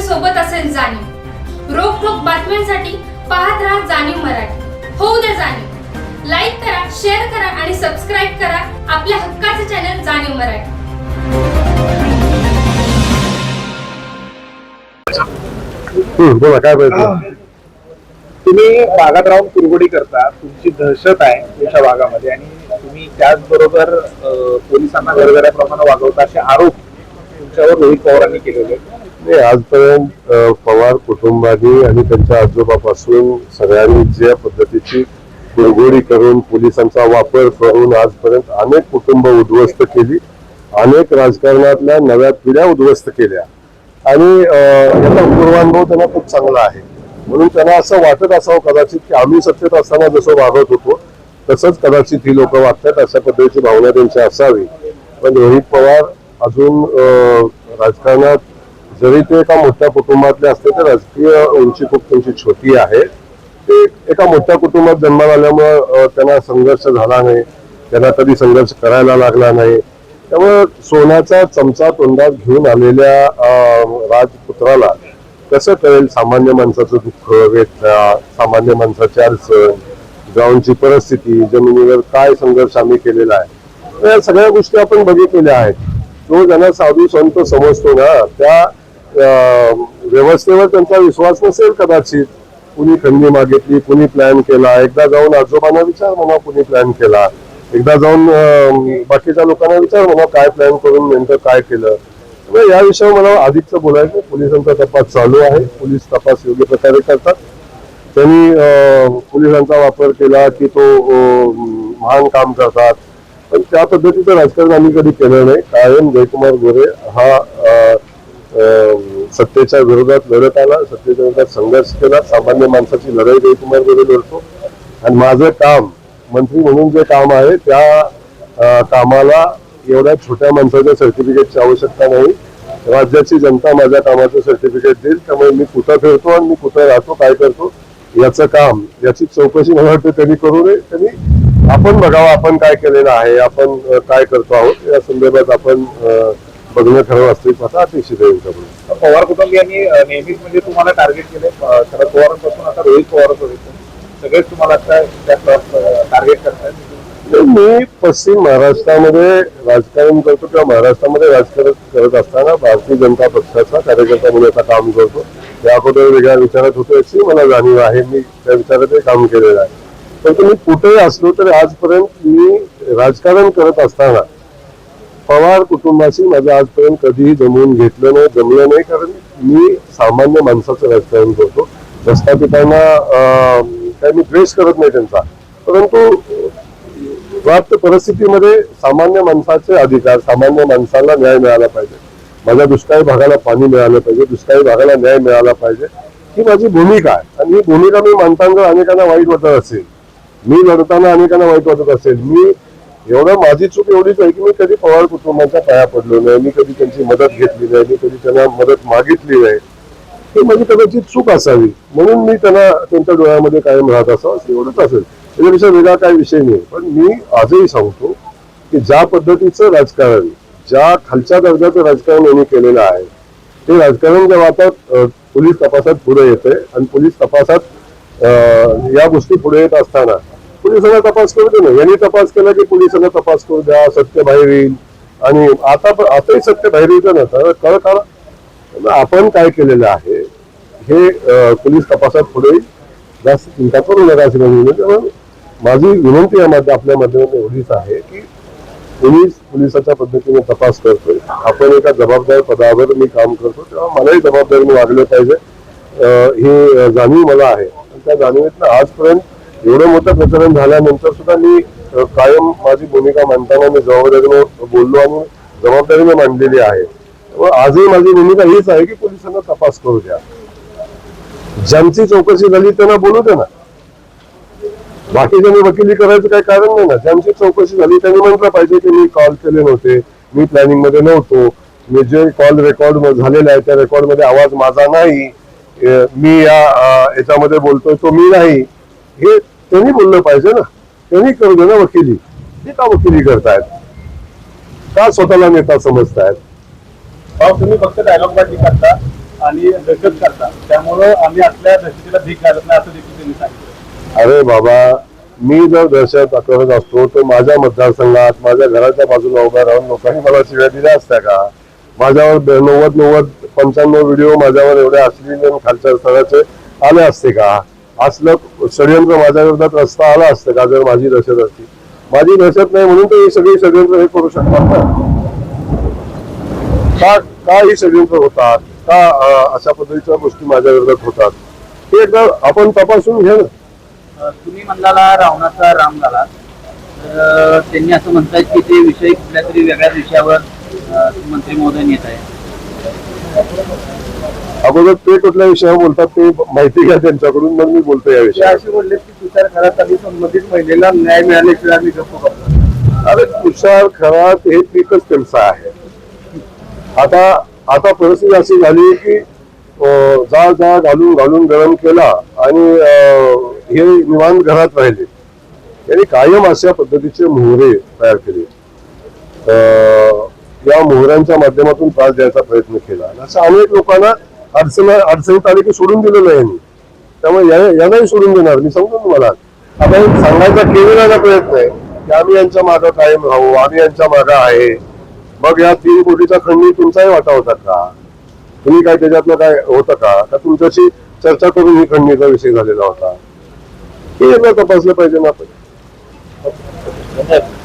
सोबत असेल जाणीव. रोखोक बातम्यांसाठी पाहत राहा जाणीव मराठी. होऊ द्या जाणीव. लाईक करा शेअर करा आणि सबस्क्राईब करा आपल्या हक्काचे चॅनल जाणीव मराठी. बोला काय पाहिजे तुम्ही भागात राहून कुरगुडी करता. तुमची दहशत आहे तुमच्या भागामध्ये आणि तुम्ही त्याचबरोबर पोलिसांना गरगऱ्याप्रमाणे वागवता असे आरोप तुमच्यावर रोहित पवारांनी केलेले नाही आजपर्यंत पवार कुटुंबाने आणि त्यांच्या आजोबापासून सगळ्यांनी ज्या पद्धतीची कुरगोडी करून पोलिसांचा वापर करून आजपर्यंत अनेक कुटुंब उद्ध्वस्त केली अनेक राजकारणातल्या नव्या पिढ्या उद्ध्वस्त केल्या. आणि त्याचा याचा पूर्वानुभव त्यांना खूप चांगला आहे. म्हणून त्यांना असं वाटत असावं कदाचित की आम्ही सत्तेत असताना जसं वागत होतो तसंच कदाचित ही लोक वागतात अशा पद्धतीची भावना त्यांची असावी. पण रोहित पवार अजून राजकारणात जरी ते एका मोठ्या कुटुंबातले असले तर राजकीय उंची खूप त्यांची छोटी आहे. ते एका मोठ्या कुटुंबात जन्माला आल्यामुळं त्यांना संघर्ष झाला नाही. त्यांना कधी संघर्ष करायला लागला नाही. त्यामुळे सोन्याचा चमचा तोंडात घेऊन आलेल्या राजपुत्राला कसं कळेल सामान्य माणसाचं दुःख वेदना सामान्य माणसाची अडचण ग्राउंडची परिस्थिती जमिनीवर काय संघर्ष आम्ही केलेला आहे? या सगळ्या गोष्टी आपण बघितलेल्या आहेत. जो ज्यांना साधू संत समजतो ना त्या व्यवस्थेवर त्यांचा विश्वास नसेल कदाचित. कुणी खंडी मागितली कुणी प्लॅन केला. एकदा जाऊन आजोबांना विचार म्हणा कुणी प्लॅन केला. एकदा जाऊन बाकीच्या लोकांना विचार म्हणा काय प्लॅन करून नेमकं काय केलं. या विषयावर मला अधिकचं बोलायचं पोलिसांचा तपास चालू आहे. पोलीस तपास योग्य प्रकारे करतात. त्यांनी पोलिसांचा वापर केला की तो महान काम करतात. पण त्या पद्धतीचं राजकारण आम्ही कधी केलं नाही. कायम जयकुमार गोरे हा सत्तेच्या विरोधात लढत आला. सत्तेच्या विरोधात संघर्ष केला. सामान्य माणसाची लढाई जयकुमार गोरे लढतो. आणि माझं काम मंत्री म्हणून जे काम आहे त्या कामाला एवढ्या छोट्या माणसाच्या सर्टिफिकेटची आवश्यकता नाही. राज्याची जनता माझ्या कामाचं सर्टिफिकेट देईल. त्यामुळे मी कुठं फिरतो आणि मी कुठं राहतो काय करतो याचं काम याची चौकशी मला वाटतं त्यांनी करू नये. त्यांनी आपण बघावं आपण काय केलेलं आहे आपण काय करतो आहोत या संदर्भात आपण बघणं खरं वास्तविक आता अपेक्षित आहे पवार कुटुंबियांनी नेहमीच म्हणजे तुम्हाला टार्गेट केले. शरद पवारांपासून आता रोहित पवारांपर्यंत सगळेच तुम्हाला आता टार्गेट करतायत. मी पश्चिम महाराष्ट्रामध्ये राजकारण करतो किंवा महाराष्ट्रामध्ये राजकारण करत असताना भारतीय जनता पक्षाचा कार्यकर्ता म्हणून आता काम करतो. या अगोदर वेगळ्या विचारात होतो याची मला जाणीव आहे. मी त्या विचारात काम केलेलं आहे. परंतु मी कुठेही असलो तरी आजपर्यंत मी राजकारण करत असताना पवार कुटुंबाशी माझं आजपर्यंत कधीही जमवून घेतलं नाही जमलं नाही. कारण मी सामान्य माणसाचं राजकारण करतो. प्रस्थापितांना अं, काय मी द्वेष करत नाही त्यांचा. परंतु प्राप्त परिस्थितीमध्ये सामान्य माणसाचे अधिकार सामान्य माणसाला न्याय मिळाला पाहिजे. माझ्या दुष्काळी भागाला पाणी मिळालं पाहिजे दुष्काळी भागाला न्याय मिळाला पाहिजे. ही माझी भूमिका आहे. आणि ही भूमिका मी मानताना अनेकांना वाईट वाटत असेल. मी लढताना अनेकांना वाईट वाटत असेल. मी एवढं माझी चूक एवढीच आहे की मी कधी पवार कुटुंबाच्या पाया पडलो नाही मी कधी त्यांची मदत घेतली नाही मी कधी त्यांना मदत मागितली नाही. ही माझी कदाचित चूक असावी. म्हणून मी त्यांना त्यांच्या डोळ्यामध्ये कायम राहत असावं एवढंच असेल. त्याच्यापेक्षा वेगळा काय विषय नाही. पण मी आजही सांगतो की ज्या पद्धतीचं राजकारण ज्या खालच्या दर्जाचं राजकारण यांनी केलेलं आहे ते राजकारण जेव्हा आता पोलीस तपासात पुढे येते आणि पोलीस तपासात या गोष्टी पुढे येत असताना पोलिसांना तपास करू दे ना. यांनी तपास केला की पोलिसांना तपास करू द्या सत्य बाहेर येईल. आणि आता पण आताही सत्य बाहेर येतं ना. तर कळ का आपण काय केलेलं आहे हे पोलीस तपासात पुढे येईल. जास्त चिंता करू नका अशी माझी विनंती. माझी विनंती या आपल्या माध्यमातून एवढीच आहे की पोलीस पोलिसाच्या पद्धतीने तपास करतोय. आपण एका जबाबदार पदावर मी काम करतो तेव्हा मलाही जबाबदारीने वागलं पाहिजे. ही जाणीव मला आहे. त्या जाणीवेतनं आजपर्यंत एवढं मोठं प्रकरण झाल्यानंतर सुद्धा मी कायम माझी भूमिका मांडताना मी जबाबदारीने बोललो आणि जबाबदारीने मांडलेली आहे. त्यामुळे आजही माझी भूमिका हीच आहे की पोलिसांना तपास करू द्या. ज्यांची चौकशी झाली त्यांना बोलू द्या ना. बाकीच्यांनी वकिली करायचं काही कारण नाही ना. त्यांची चौकशी झाली त्यांनी म्हटलं पाहिजे की मी कॉल केले नव्हते मी प्लॅनिंगमध्ये नव्हतो. मी जे कॉल रेकॉर्ड झालेला आहे त्या रेकॉर्डमध्ये आवाज माझा नाही. मी या याच्यामध्ये बोलतोय तो मी नाही. हे त्यांनी बोललं पाहिजे ना. त्यांनी करू दे ना वकिली. ते का वकिली करतायत? का स्वतःला नेता समजतायत? तुम्ही फक्त डायलॉग बाजी करता आणि दहशत करता. त्यामुळं आम्ही आपल्या दहशतीला भीक घालत नाही असं देखील त्यांनी सांगितलं. अरे बाबा मी जर दहशत करत असतो तर माझ्या मतदारसंघात माझ्या घराच्या बाजूला उभा राहून लोकांनी मला शिव्या दिल्या असत्या का? माझ्यावर नव्वद नव्वद पंच्याण्णव व्हिडिओ माझ्यावर एवढे असलेले खालच्या स्तराचे आले असते का? असलं षडयंत्र माझ्या विरोधात रस्ता आला असतं का जर माझी दहशत असती? माझी दहशत नाही म्हणून तर ही सगळी षडयंत्र हे करू शकतात ना? का का ही षडयंत्र होतात? का अशा पद्धतीच्या गोष्टी माझ्या विरोधात होतात? ते एकदा आपण तपासून घ्या ना. तुम्ही म्हणलाला रावणाचा राम झाला. तर त्यांनी असं म्हणतायत की ते विषय कुठल्या तरी वेगळ्याच विषयावर मंत्री महोदय येत आहे अगोदर ते कुठल्या विषयावर बोलतात ते माहिती घ्या त्यांच्याकडून मग मी बोलतो या ते विषयावर. असे बोलले की तुषार खरात आणि संबंधित महिलेला न्याय मिळाल्याशिवाय आम्ही गप्प करतो अरे तुषार खरात हे पीकच त्यांचं आहे. आता आता परिस्थिती अशी झाली की अं, जा जा घालून घालून गरम केला आणि हे निवांत घरात राहिले. त्यांनी कायम अशा पद्धतीचे मोहरे तयार केले. या मोहऱ्यांच्या माध्यमातून त्रास द्यायचा प्रयत्न केला. आणि असं अनेक लोकांना अडचण अडचणीत आले की सोडून दिलेलं आहे यांनी. त्यामुळे यांनाही सोडून देणार. मी सांगतो तुम्हाला. आता एक सांगायचा केलेला प्रयत्न आहे की आम्ही यांच्या मागं कायम राहू. आम्ही यांच्या मागं आहे. मग या तीन कोटीचा खंडी तुमचाही वाटा होता का? तुम्ही काय त्याच्यातलं काय होतं का? का तुमच्याशी चर्चा करून ही खंडणीचा विषय झालेला होता? हे यांना तपासलं पाहिजे ना आपण धन्यवाद